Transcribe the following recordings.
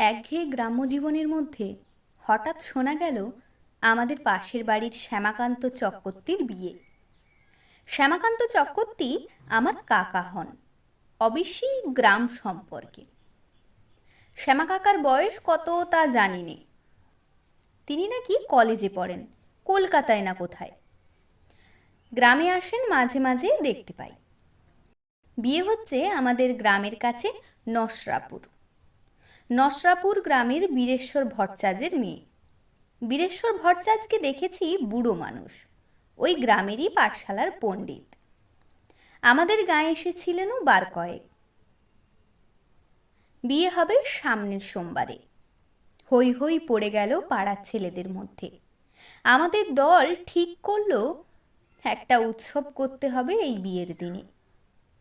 একঘেয়ে গ্রাম্য জীবনের মধ্যে হঠাৎ শোনা গেল আমাদের পাশের বাড়ির শ্যামাকান্ত চক্রবর্তীর বিয়ে। শ্যামাকান্ত চক্রবর্তী আমার কাকা হন অবশ্যই গ্রাম সম্পর্কে। শ্যামা কাকার বয়স কত তা জানি নে। তিনি নাকি কলেজে পড়েন, কলকাতায় না কোথায়। গ্রামে আসেন মাঝে মাঝে দেখতে পাই। বিয়ে হচ্ছে আমাদের গ্রামের কাছে নসরাপুর। নসরাপুর গ্রামের বীরেশ্বর ভট্টাচার্যের মেয়ে। বীরেশ্বর ভট্টাচার্যকে দেখেছি বুড়ো মানুষ। ওই গ্রামেরই পাঠশালার পণ্ডিত। আমাদের গায়ে এসেছিলেনও বার কয়েক। বিয়ে হবে সামনের সোমবারে। হই হই পড়ে গেল পাড়ার ছেলেদের মধ্যে। আমাদের দল ঠিক করল একটা উৎসব করতে হবে এই বিয়ের দিনে।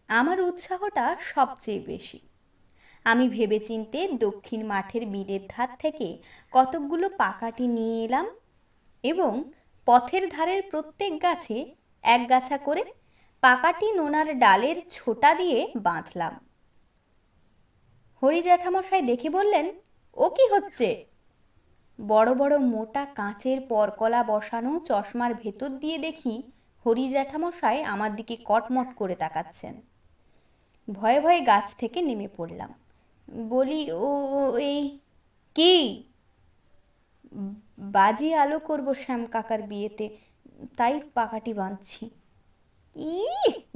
আমার উৎসাহটা সবচেয়ে বেশি। আমি ভেবেচিন্তে দক্ষিণ মাঠের বিলের ধার থেকে কতকগুলো পাকাটি নিয়ে এলাম এবং পথের ধারের প্রত্যেক গাছে এক গাছা করে পাকাটি নোনার ডালের ছোটা দিয়ে বাঁধলাম। হরি জ্যাঠামশাই দেখে বললেন, ও কি হচ্ছে? বড় বড় মোটা কাঁচের পরকলা বসানো চশমার ভেতর দিয়ে দেখি হরি জ্যাঠামশাই আমার দিকে কটমট করে তাকাচ্ছেন। ভয়ে ভয়ে গাছ থেকে নেমে পড়লাম। বলি, ও এই কি? বাজি আলো করব শ্যাম কাকার বিয়েতে, তাই পাকাটি বাঁধছি। ই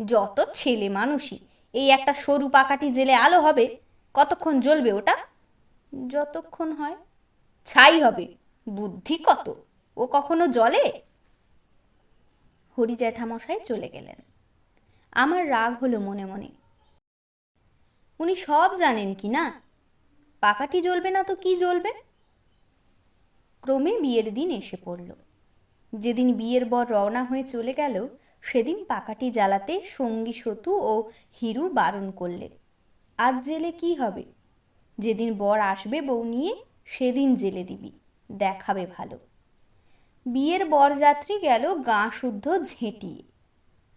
যত ছেলে মানুষই, এই একটা সরু পাকাটি জেলে আলো হবে, কতক্ষণ জ্বলবে ওটা? যতক্ষণ হয়। ছাই হবে, বুদ্ধি কত, ও কখনো জলে হরি জ্যাঠামশাই চলে গেলেন। আমার রাগ হলো মনে মনে উনি সব জানেন কি না? পাকাটি জ্বলবে না তো কি জ্বলবে? ক্রমে বিয়ের দিন এসে পড়ল। যেদিন বিয়ের বর রওনা হয়ে চলে গেল, সেদিন পাকাটি জ্বালাতে সঙ্গী সতু ও হিরু বারণ করলে। আজ জেলে কি হবে? যেদিন বর আসবে বউ নিয়ে, সেদিন জেলে দিবি, দেখাবে ভালো। বিয়ের বরযাত্রী গেল গা শুদ্ধ ঝেঁটিয়ে।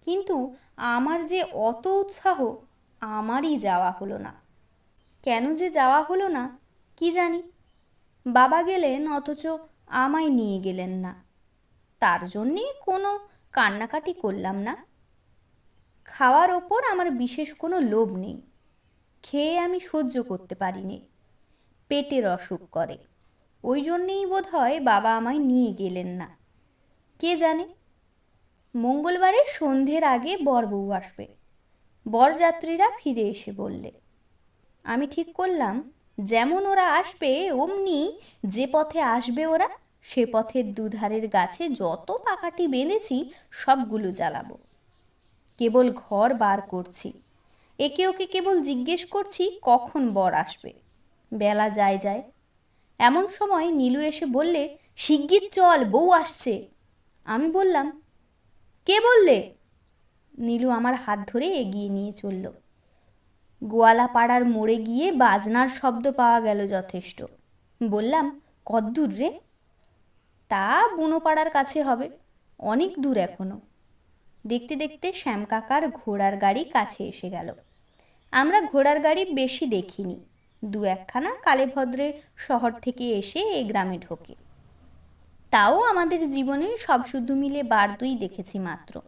কিন্তু আমার যে অত উৎসাহ আমারই যাওয়া হলো না। কেন যে যাওয়া হলো না, কি জানি? বাবা গেলেন, অথচ আমায় নিয়ে গেলেন না। তার জন্যে কোনো কান্নাকাটি করলাম না। খাওয়ার ওপর আমার বিশেষ কোনো লোভ নেই। খেয়ে আমি সহ্য করতে পারিনি। পেটের অসুখ করে। ওই জন্যেই বোধ হয় বাবা আমায় নিয়ে গেলেন না। কে জানে? মঙ্গলবারে সন্ধ্যের আগে বর বউ আসবে। বরযাত্রীরা ফিরে এসে বললে, আমি ঠিক করলাম। যেমন ওরা আসবে, অমনি যে পথে আসবে ওরা, সে পথের দুধারের গাছে যত পাকাটি বেঁধেছি, সবগুলো জ্বালাবো। কেবল ঘর বার করছি। একে ওকে কেবল জিজ্ঞেস করছি, কখন বর আসবে? বেলা যায় যায়। এমন সময় নীলু এসে বললে, শিগগির চল, বউ আসছে। আমি বললাম, কে বললে? নীলু আমার হাত ধরে এগিয়ে নিয়ে চলল। গোয়ালা পাড়ার মোড়ে গিয়ে বাজনার শব্দ পাওয়া গেল যথেষ্ট। বললাম, কদ্দূর রে? তা বুনো পাড়ার কাছে হবে, অনেক দূর এখনও। দেখতে দেখতে শ্যাম কাকার ঘোড়ার গাড়ি কাছে এসে গেল। আমরা ঘোড়ার গাড়ি বেশি দেখিনি, দু একখানা কালেভদ্রে শহর থেকে এসে এ গ্রামে ঢোকে। তাও আমাদের জীবনে সব শুধু মিলে বার দুই দেখেছি মাত্র।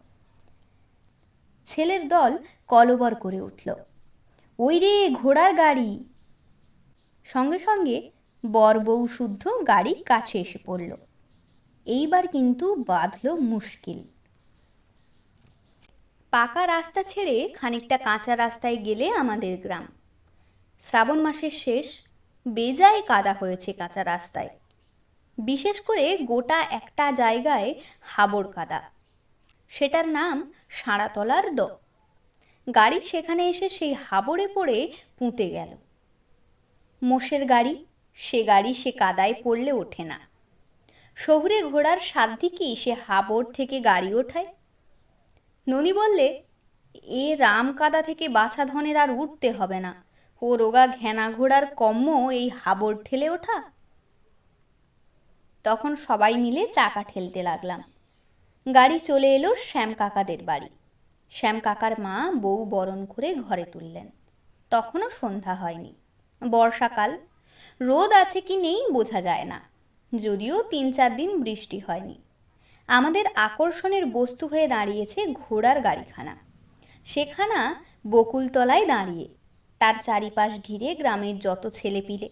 ছেলের দল কলবর করে উঠল। ওই রে ঘোড়ার গাড়ি! সঙ্গে সঙ্গে বর বউ শুদ্ধ গাড়ি কাছে এসে পড়ল। এইবার কিন্তু বাঁধল মুশকিল। পাকা রাস্তা ছেড়ে খানিকটা কাঁচা রাস্তায় গেলে আমাদের গ্রাম। শ্রাবণ মাসের শেষ, বেজায় কাদা হয়েছে কাঁচা রাস্তায়। বিশেষ করে গোটা একটা জায়গায় হাবড় কাদা। সেটার নাম সাঁড়াতলার দ। গাড়ি সেখানে এসে সেই হাবড়ে পড়ে পুঁতে গেল। মোষের গাড়ি, সে গাড়ি সে কাদায় পড়লে ওঠে না। শহুরে ঘোড়ার সাধ্যি কি সে হাবড় থেকে গাড়ি ওঠায়? ননি বললে, এ রাম কাদা থেকে বাছা ধনের আর উঠতে হবে না। ও রোগা ঘেনা ঘোড়ার কম্ম এই হাবড় ঠেলে ওঠা? তখন সবাই মিলে চাকা ঠেলতে লাগলাম। গাড়ি চলে এলো শ্যাম কাকাদের বাড়ি। শ্যাম কাকার মা বউ বরণ করে ঘরে তুললেন। তখনও সন্ধ্যা হয়নি। বর্ষাকাল। রোদ আছে কি নেই বোঝা যায় না। যদিও তিন চার দিন বৃষ্টি হয়নি। আমাদের আকর্ষণের বস্তু হয়ে দাঁড়িয়েছে ঘোড়ার গাড়িখানা। সেখানা বকুলতলায় দাঁড়িয়ে, তার চারিপাশ ঘিরে গ্রামের যত ছেলেপিলে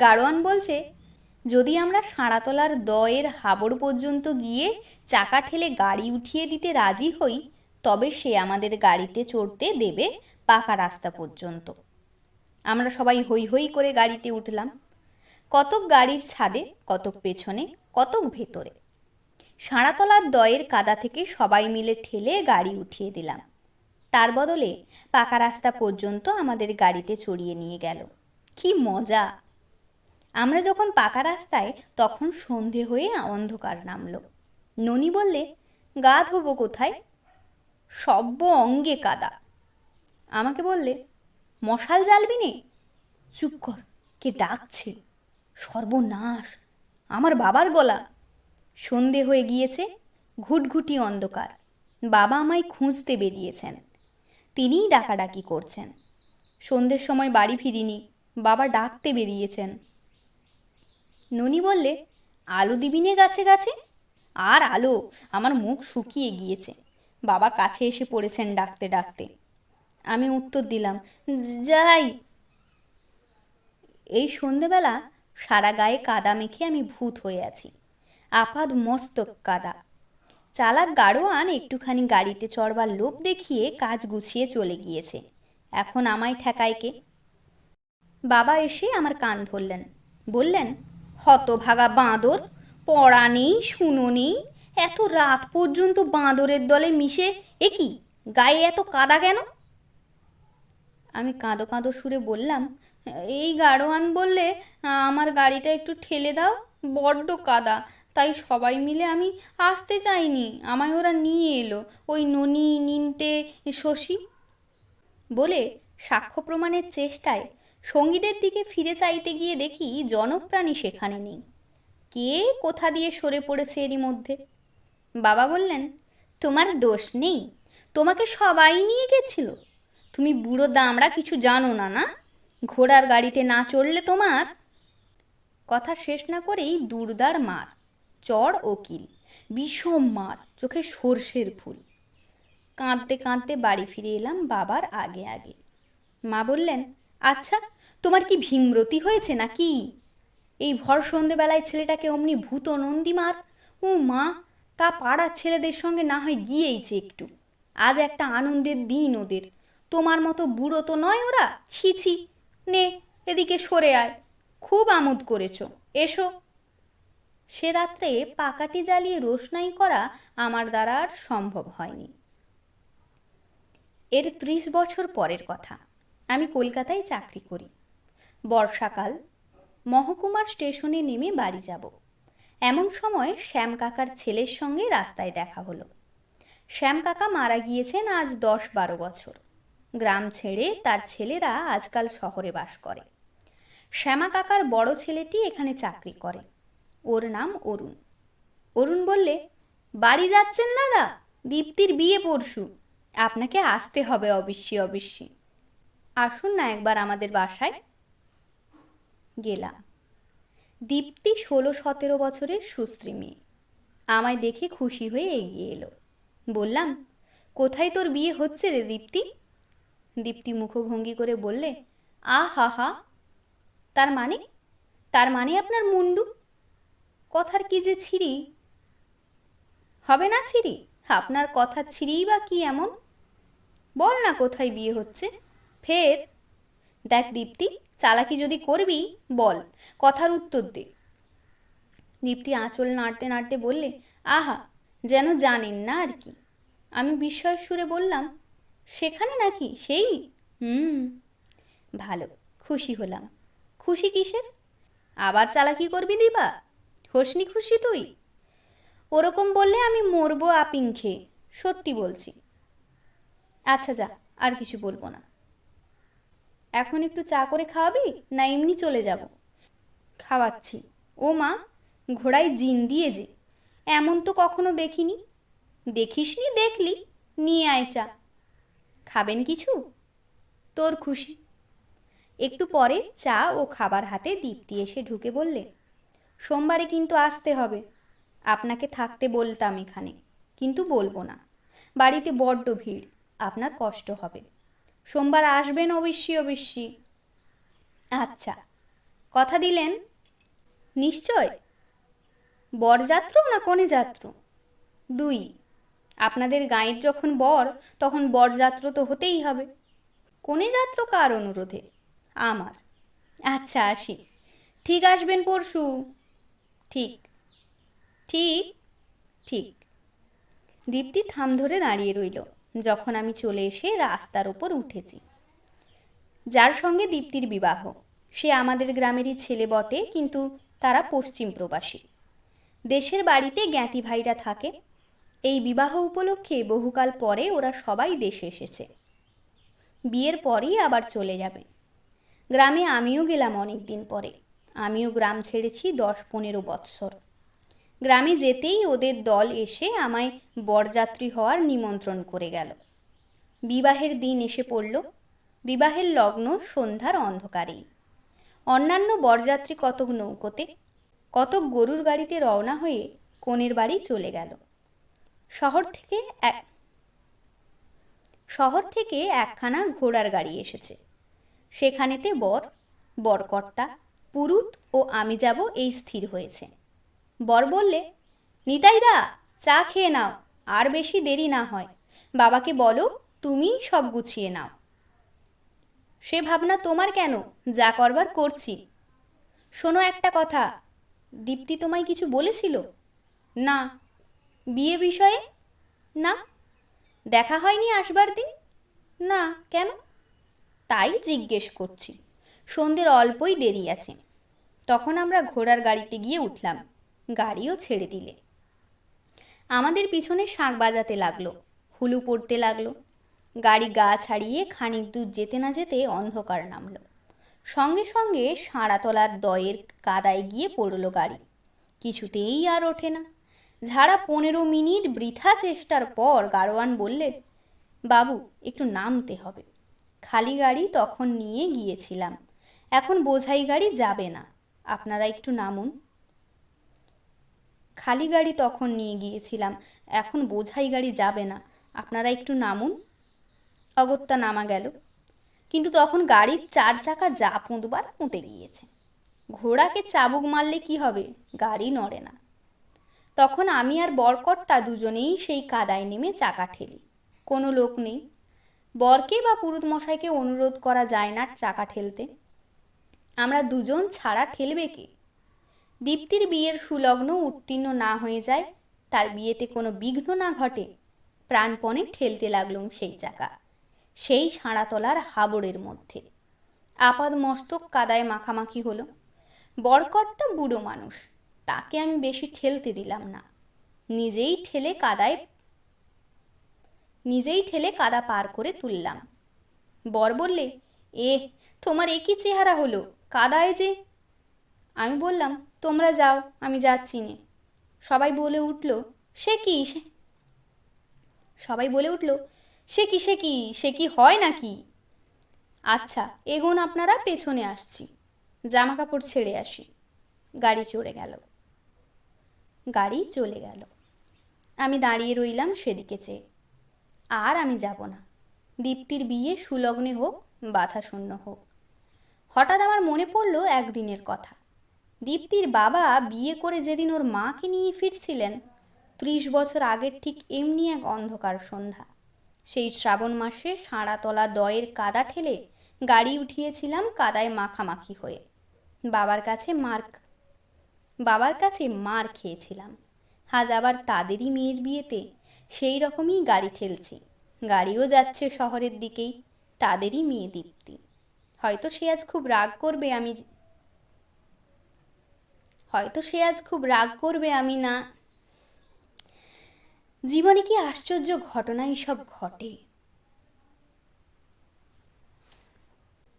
গাড়োয়ান বলছে, যদি আমরা সাঁড়াতলার দয়ের হাবড় পর্যন্ত গিয়ে চাকা ঠেলে গাড়ি উঠিয়ে দিতে রাজি হই, তবে সে আমাদের গাড়িতে চড়তে দেবে পাকা রাস্তা পর্যন্ত। আমরা সবাই হই হই করে গাড়িতে উঠলাম। কতক গাড়ির ছাদে, কতক পেছনে, কতক ভেতরে। সাঁড়াতলার দয়ের কাদা থেকে সবাই মিলে ঠেলে গাড়ি উঠিয়ে দিলাম। তার বদলে পাকা রাস্তা পর্যন্ত আমাদের গাড়িতে চড়িয়ে নিয়ে গেল। কি মজা! আমরা যখন পাকা রাস্তায়, তখন সন্ধে হয়ে অন্ধকার নামলো। ননি বললে, গা ধোবো কোথায়? সব্য অঙ্গে কাদা। আমাকে বললে, মশাল জ্বালবি নে? চুপ কর, কে ডাকছে? সর্বনাশ, আমার বাবার গলা। সন্ধে হয়ে গিয়েছে, ঘুটঘুটি অন্ধকার। বাবা আমায় খুঁজতে বেরিয়েছেন। তিনিই ডাকাডাকি করছেন। সন্ধ্যের সময় বাড়ি ফিরিনি, বাবা ডাকতে বেরিয়েছেন। ননি বললে, আলো দিবিনে গাছে গাছে? আর আলো আমার মুখ শুকিয়ে গিয়েছে। বাবা কাছে এসে পড়েছেন ডাকতে ডাকতে। আমি উত্তর দিলাম, যাই। এই সন্ধেবেলা সারা গায়ে কাদা মেখে আমি ভূত হয়ে আছি। আপাদ মস্তক কাদা। চালাক গাড়োয়ান একটুখানি গাড়িতে চড়বার লোভ দেখিয়ে কাজ গুছিয়ে চলে গিয়েছে। এখন আমায় ঠেকায় কে? বাবা এসে আমার কান ধরলেন। বললেন, হতভাগা বাঁদর পড়া নেই শুনো নেই এত রাত পর্যন্ত বাঁদরের দলে মিশে? এ কি, গায়ে এত কাদা কেন? আমি কাঁদো কাঁদো সুরে বললাম, এই গাড়োয়ান বললে, আমার গাড়িটা একটু ঠেলে দাও, বড্ড কাদা। তাই সবাই মিলে আমি আসতে চাইনি, আমায় ওরা নিয়ে এলো, ওই ননি, নিনতে, শশী। বলে সাক্ষ্য প্রমাণের চেষ্টায় সঙ্গীদের দিকে ফিরে চাইতে গিয়ে দেখি জনপ্রাণী সেখানে নেই। কে কোথা দিয়ে সরে পড়েছে এরই মধ্যে? বাবা বললেন, তোমার দোষ নেই। তোমাকে সবাই নিয়ে গেছিল। তুমি বুড়ো দামড়া কিছু জানো না না? ঘোড়ার গাড়িতে না চড়লে তোমার? কথা শেষ না করেই দুর্দার মার, চড় ওকিল বিষম মার, চোখে সর্ষের ফুল। কাঁদতে কাঁদতে বাড়ি ফিরে এলাম বাবার আগে আগে। মা বললেন আচ্ছা তোমার কি ভীমরতি হয়েছে নাকি? এই ভর সন্ধেবেলায় ছেলেটাকে অমনি ভূত নন্দী মার। ও মা, তা পাড়ার ছেলেদের সঙ্গে না হয় গিয়েইছে একটু। আজ একটা আনন্দের দিন ওদের। তোমার মতো বুড়ো তো নয় ওরা। ছি ছি। নে, এদিকে সরে আয়। খুব আমোদ করেছ। এসো। সে রাত্রে পাকাটি জ্বালিয়ে রোশনাই করা আমার দ্বারা আর সম্ভব হয়নি। এর ত্রিশ বছর পরের কথা। আমি কলকাতায় চাকরি করি। বর্ষাকাল মহকুমার স্টেশনে নেমে বাড়ি যাব। এমন সময় শ্যাম কাকার ছেলের সঙ্গে রাস্তায় দেখা হলো। শ্যাম কাকা মারা গিয়েছেন আজ দশ বারো বছর। গ্রাম ছেড়ে তার ছেলেরা আজকাল শহরে বাস করে। শ্যামা কাকার বড় ছেলেটি এখানে চাকরি করে। ওর নাম অরুণ। অরুণ বললে, বাড়ি যাচ্ছেন দাদা? দীপ্তির বিয়ে পরশু। আপনাকে আসতে হবে অবশ্যই অবশ্যই। আসুন না একবার আমাদের বাসায়। গেলাম। দীপ্তি ষোলো সতেরো বছরের সুস্ত্রী মেয়ে। আমায় দেখে খুশি হয়ে এগিয়ে এলো। বললাম, কোথায় তোর বিয়ে হচ্ছে রে দীপ্তি? দীপ্তি মুখভঙ্গি করে বললে আ হা হা তার মানে? তার মানে আপনার মুন্ডু? কথার কি যে ছিরি? হবে না ছিরি? আপনার কথা ছিরিই বা কি এমন? বল না কোথায় বিয়ে হচ্ছে। ফের, দেখ দীপ্তি চালাকি যদি করবি, বল, কথার উত্তর দে। দীপ্তি আঁচল নাড়তে নাড়তে বললে, আহা, যেন জানেন না আর কি। আমি বিস্ময় সুরে বললাম, সেখানে নাকি? সেই? হুম। ভালো, খুশি হলাম। খুশি কিসের? আবার চালাকি করবি দিবা? হোসনি খুশি তুই? ওরকম বললে আমি মরবো আপিং খেয়ে সত্যি বলছি। আচ্ছা যা, আর কিছু বলব না। এখন একটু চা করে খাওয়াবি না এমনি চলে যাব? খাওয়াচ্ছি। ও মা, ঘোড়ায় জিন দিয়ে যে এমন তো কখনো দেখিনি। দেখিসনি, দেখলি। নিয়ে আয় চা। খাবেন কিছু? তোর খুশি। একটু পরে চা ও খাবার হাতে দীপ্তি এসে ঢুকে বললে, সোমবারে কিন্তু আসতে হবে। আপনাকে থাকতে বলতাম এখানে, কিন্তু বলব না। বাড়িতে বড্ড ভিড়, আপনার কষ্ট হবে। সোমবার আসবেন অবশ্যই অবশ্যই। আচ্ছা কথা দিলেন? নিশ্চয়? বরযাত্র না কনে যাত্র দুই, আপনাদের গাঁয়ের যখন বর, তখন বরযাত্র তো হতেই হবে। কনে যাত্র কার অনুরোধে? আমার। আচ্ছা আসি। ঠিক আসবেন পরশু। ঠিক। ঠিক। ঠিক। দীপ্তি থাম ধরে দাঁড়িয়ে রইল। যখন আমি চলে এসে রাস্তার ওপর উঠেছি। যার সঙ্গে দীপ্তির বিবাহ। সে আমাদের গ্রামেরই ছেলে বটে, কিন্তু তারা পশ্চিম প্রবাসী। দেশের বাড়িতে জ্ঞাতি ভাইরা থাকে। এই বিবাহ উপলক্ষে বহুকাল পরে ওরা সবাই দেশে এসেছে। বিয়ের পরেই আবার চলে যাবে। গ্রামে আমিও গেলাম অনেক দিন পরে। আমিও গ্রাম ছেড়েছি দশ পনেরো বৎসর। গ্রামে যেতেই ওদের দল এসে আমায় বরযাত্রী হওয়ার নিমন্ত্রণ করে গেল। বিবাহের দিন এসে পড়ল। বিবাহের লগ্ন সন্ধ্যার অন্ধকারেই। অন্যান্য বরযাত্রী কতক নৌকোতে, কতক গরুর গাড়িতে রওনা হয়ে কনের বাড়ি চলে গেল। শহর থেকে এক, শহর থেকে একখানা ঘোড়ার গাড়ি এসেছে। সেখানেতে বর, বরকর্তা, পুরুত ও আমি যাব এই স্থির হয়েছে। বর বললে, নিতাইদা, চা খেয়ে নাও, আর বেশি দেরি না হয়। বাবাকে বলো তুমি সব গুছিয়ে নাও। সে ভাবনা তোমার কেন? যা করবার করছি। শোনো একটা কথা, দীপ্তি তোমায় কিছু বলেছিল? না। বিয়ে বিষয়ে? না। দেখা হয়নি আসবার দিন? না। কেন? তাই জিজ্ঞেস করছি। সন্ধ্যের অল্পই দেরি আছে। তখন আমরা ঘোড়ার গাড়িতে গিয়ে উঠলাম। গাড়িও ছেড়ে দিলে। আমাদের পিছনে শাঁখ বাজাতে লাগল, হুলু পড়তে লাগল। গাড়ি গা ছাড়িয়ে খানিক দূর যেতে না যেতে অন্ধকার নামলো। সঙ্গে সঙ্গে সাঁড়াতলার দয়ের কাদায় গিয়ে পড়ল গাড়ি। কিছুতেই আর ওঠে না। ঝাড়া পনেরো মিনিট বৃথা চেষ্টার পর গাড়োয়ান বললে, বাবু, একটু নামতে হবে। খালি গাড়ি তখন নিয়ে গিয়েছিলাম। এখন বোঝাই গাড়ি যাবে না। আপনারা একটু নামুন। খালি গাড়ি তখন নিয়ে গিয়েছিলাম। এখন বোঝাই গাড়ি যাবে না। আপনারা একটু নামুন। অগত্যা নামা গেল। কিন্তু তখন গাড়ির চার চাকা যা পুঁতবার পুঁতে গিয়েছে। ঘোড়াকে চাবুক মারলে কি হবে? গাড়ি নড়ে না। তখন আমি আর বরকর্তা দুজনেই সেই কাদায় নেমে চাকা ঠেলি। কোনো লোক নেই। বরকে বা পুরুত মশাইকে অনুরোধ করা যায় না চাকা ঠেলতে। আমরা দুজন ছাড়া ঠেলবে কে? দীপ্তির বিয়ের সুলগ্ন উত্তীর্ণ না হয়ে যায়, তার বিয়েতে কোনো বিঘ্ন না ঘটে, প্রাণপণে ঠেলতে লাগলুম সেই চাকা, সেই সাঁড়াতলার হাবড়ের মধ্যে। আপাদ মস্তক কাদায় মাখামাখি হলো। বরকর্তা বুড়ো মানুষ, তাকে আমি বেশি ঠেলতে দিলাম না। নিজেই ঠেলে কাদায়, নিজেই ঠেলে কাদা পার করে তুললাম। বর বললে এ তোমার একই চেহারা হলো? কাদায় যে? আমি বললাম তোমরা যাও, আমি যাচ্ছি নে। সবাই বলে উঠল, সে কি? সে সবাই বলে উঠল, সে কি সে কি? সে কি হয় নাকি? আচ্ছা এগুন আপনারা, পেছনে আসছি। জামা কাপড় ছেড়ে আসি। গাড়ি চড়ে গেল। গাড়ি চলে গেল। আমি দাঁড়িয়ে রইলাম সেদিকে চেয়ে। আর আমি যাব না। দীপ্তির বিয়ে সুলগ্নে হোক বাধা শূন্য হোক। হঠাৎ আমার মনে পড়ল একদিনের কথা। দীপ্তির বাবা বিয়ে করে যেদিন ওর মাকে নিয়ে ফিরছিলেন, ত্রিশ বছর আগের ঠিক এমনি এক অন্ধকার সন্ধ্যা। সেই শ্রাবণ মাসে সাঁড়াতলা দয়ের কাদা ঠেলে গাড়ি উঠিয়েছিলাম কাদায় মাখামাখি হয়ে। বাবার কাছে মার বাবার কাছে মার খেয়েছিলাম। আজ আবার তাদেরই মেয়ের বিয়েতে সেই রকমই গাড়ি ঠেলছি। গাড়িও যাচ্ছে শহরের দিকেই, তাদেরই মেয়ে দীপ্তি। হয়তো সে আজ খুব রাগ করবে আমি হয়তো সে আজ খুব রাগ করবে, আমি না। জীবনে কি আশ্চর্য ঘটনা সব ঘটে?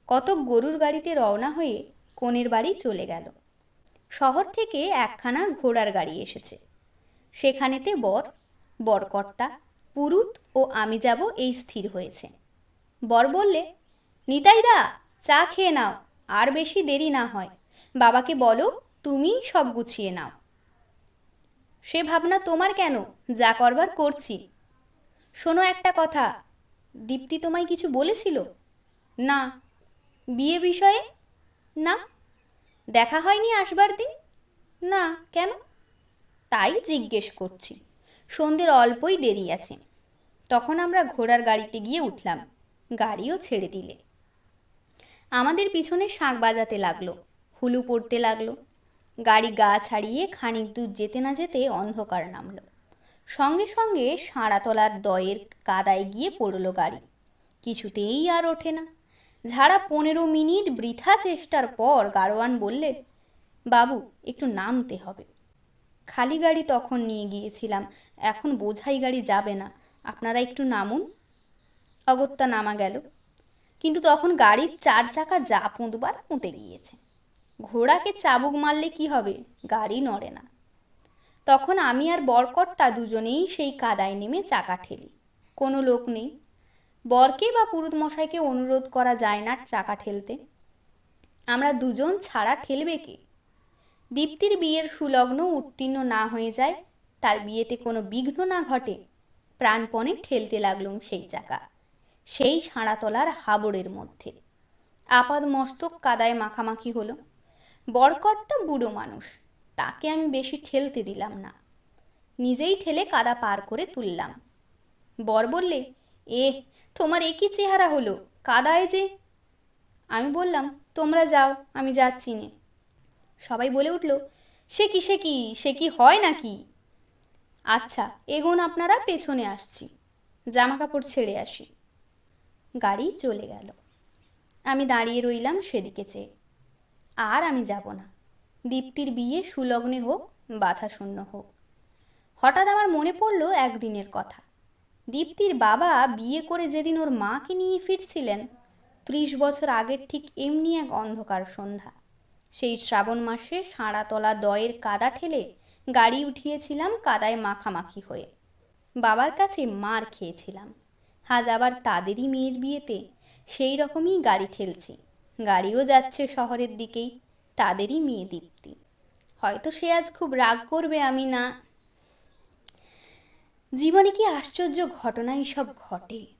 কতক গরুর গাড়িতে রওনা হয়ে কনের বাড়ি চলে গেল। শহর থেকে একখানা ঘোড়ার গাড়ি এসেছে। সেখানেতে বর, বরকর্তা, পুরুত ও আমি যাব এই স্থির হয়েছে। বর বললে, নিতাইদা, চা খেয়ে নাও, আর বেশি দেরি না হয়। বাবাকে বলো তুমিই সব গুছিয়ে নাও। সে ভাবনা তোমার কেন? যা করবার করছি। শোনো একটা কথা, দীপ্তি তোমায় কিছু বলেছিল? না। বিয়ে বিষয়ে? না। দেখা হয়নি আসবার দিন? না। কেন? তাই জিজ্ঞেস করছি। সন্ধ্যের অল্পই দেরি আছে। তখন আমরা ঘোড়ার গাড়িতে গিয়ে উঠলাম। গাড়িও ছেড়ে দিলে। আমাদের পিছনে শাঁখ বাজাতে লাগল, হুলু পড়তে লাগল। গাড়ি গা ছাড়িয়ে খানিক দূর যেতে না যেতে অন্ধকার নামল। সঙ্গে সঙ্গে সাঁড়াতলার দয়ের কাদায় গিয়ে পড়ল গাড়ি। কিছুতেই আর ওঠে না। ঝাড়া পনেরো মিনিট বৃথা চেষ্টার পর গাড়োয়ান বললে, বাবু, একটু নামতে হবে। খালি গাড়ি তখন নিয়ে গিয়েছিলাম। এখন বোঝাই গাড়ি যাবে না। আপনারা একটু নামুন। অগত্যা নামা গেল। কিন্তু তখন গাড়ির চার চাকা যা পুঁতবার পুঁতে গিয়েছে। ঘোড়াকে চাবুক মারলে কি হবে? গাড়ি নড়ে না। তখন আমি আর বরকর্তা দুজনেই সেই কাদায় নেমে চাকা ঠেলি। কোনো লোক নেই। বরকে বা পুরুত মশাইকে অনুরোধ করা যায় না চাকা ঠেলতে। আমরা দুজন ছাড়া ঠেলবে কে? দীপ্তির বিয়ের সুলগ্ন উত্তীর্ণ না হয়ে যায়, তার বিয়েতে কোনো বিঘ্ন না ঘটে, প্রাণপণে ঠেলতে লাগলুম সেই চাকা, সেই সাঁড়াতলার হাবড়ের মধ্যে। আপাদ মস্তক কাদায় মাখামাখি হলো। বরকর্তা বুড়ো মানুষ। তাকে আমি বেশি ঠেলতে দিলাম না। নিজেই ঠেলে কাদা পার করে তুললাম। বর বললে এ তোমার একই চেহারা হলো, কাদায় যে। আমি বললাম, তোমরা যাও, আমি যাচ্ছি নে। সবাই বলে উঠল, সে কি সে কি সে কি হয় নাকি? আচ্ছা এগোন আপনারা, পেছনে আসছি। জামা কাপড় ছেড়ে আসি। গাড়ি চলে গেল। আমি দাঁড়িয়ে রইলাম সেদিকে চেয়ে। আর আমি যাব না। দীপ্তির বিয়ে সুলগ্নে হোক বাধা শূন্য হোক। হঠাৎ আমার মনে পড়ল একদিনের কথা। দীপ্তির বাবা বিয়ে করে যেদিন ওর মাকে নিয়ে ফিরছিলেন, ত্রিশ বছর আগের ঠিক এমনি এক অন্ধকার সন্ধ্যা। সেই শ্রাবণ মাসে সাঁড়াতলা দয়ের কাদা ঠেলে গাড়ি উঠিয়েছিলাম কাদায় মাখামাখি হয়ে। বাবার কাছে মার খেয়েছিলাম। আজ আবার তাদেরই মেয়ের বিয়েতে সেই রকমই গাড়ি ঠেলছি। গাড়িও যাচ্ছে শহরের দিকেই, তাদেরই মেয়ে দীপ্তি। হয়তো সে আজ খুব রাগ করবে, আমি না। জীবনে কি আশ্চর্য ঘটনা সব ঘটে?